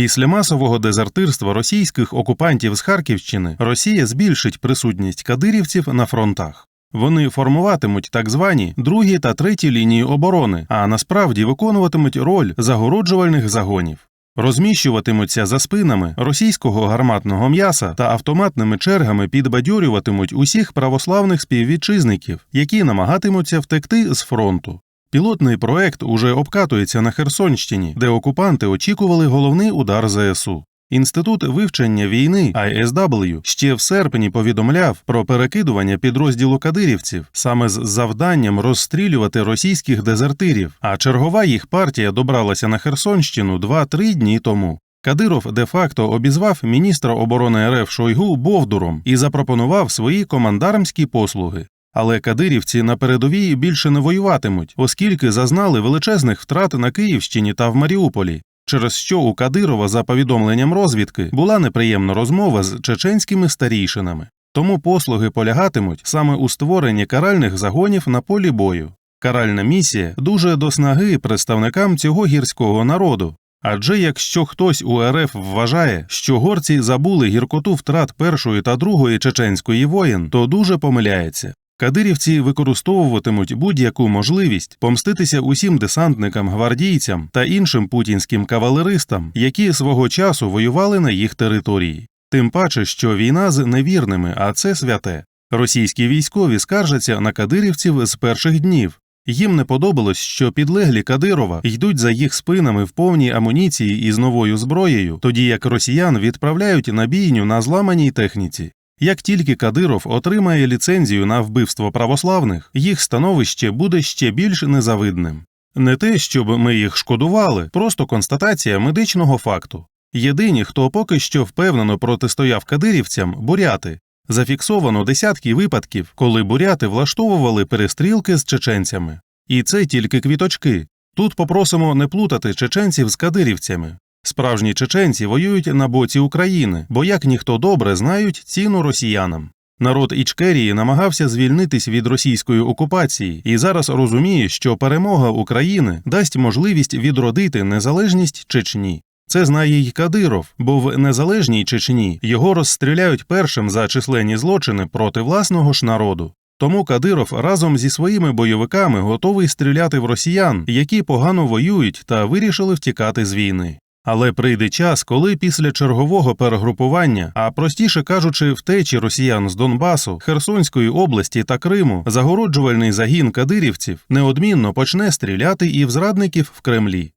Після масового дезертирства російських окупантів з Харківщини Росія збільшить присутність кадирівців на фронтах. Вони формуватимуть так звані другі та треті лінії оборони, а насправді виконуватимуть роль загороджувальних загонів. Розміщуватимуться за спинами російського гарматного м'яса та автоматними чергами підбадьорюватимуть усіх православних співвітчизників, які намагатимуться втекти з фронту. Пілотний проект уже обкатується на Херсонщині, де окупанти очікували головний удар ЗСУ. Інститут вивчення війни ISW ще в серпні повідомляв про перекидування підрозділу кадирівців саме з завданням розстрілювати російських дезертирів, а чергова їх партія добралася на Херсонщину 2-3 дні тому. Кадиров де-факто обізвав міністра оборони РФ Шойгу Бовдуром і запропонував свої командармські послуги. Але кадирівці на передовій більше не воюватимуть, оскільки зазнали величезних втрат на Київщині та в Маріуполі, через що у Кадирова, за повідомленням розвідки, була неприємна розмова з чеченськими старійшинами. Тому послуги полягатимуть саме у створенні каральних загонів на полі бою. Каральна місія дуже до снаги представникам цього гірського народу. Адже якщо хтось у РФ вважає, що горці забули гіркоту втрат першої та другої чеченської воєн, то дуже помиляється. Кадирівці використовуватимуть будь-яку можливість помститися усім десантникам, гвардійцям та іншим путінським кавалеристам, які свого часу воювали на їх території. Тим паче, що війна з невірними, а це святе. Російські військові скаржаться на кадирівців з перших днів. Їм не подобалось, що підлеглі Кадирова йдуть за їх спинами в повній амуніції і з новою зброєю, тоді як росіян відправляють на бійню на зламаній техніці. Як тільки Кадиров отримає ліцензію на вбивство православних, їх становище буде ще більш незавидним. Не те, щоб ми їх шкодували, просто констатація медичного факту. Єдині, хто поки що впевнено протистояв кадирівцям, буряти. Зафіксовано десятки випадків, коли буряти влаштовували перестрілки з чеченцями. І це тільки квіточки. Тут попросимо не плутати чеченців з кадирівцями. Справжні чеченці воюють на боці України, бо як ніхто добре знають ціну росіянам. Народ Ічкерії намагався звільнитись від російської окупації і зараз розуміє, що перемога України дасть можливість відродити незалежність Чечні. Це знає й Кадиров, бо в незалежній Чечні його розстріляють першим за численні злочини проти власного ж народу. Тому Кадиров разом зі своїми бойовиками готовий стріляти в росіян, які погано воюють та вирішили втікати з війни. Але прийде час, коли після чергового перегрупування, а простіше кажучи, втечі росіян з Донбасу, Херсонської області та Криму, загороджувальний загін кадирівців неодмінно почне стріляти і в зрадників в Кремлі.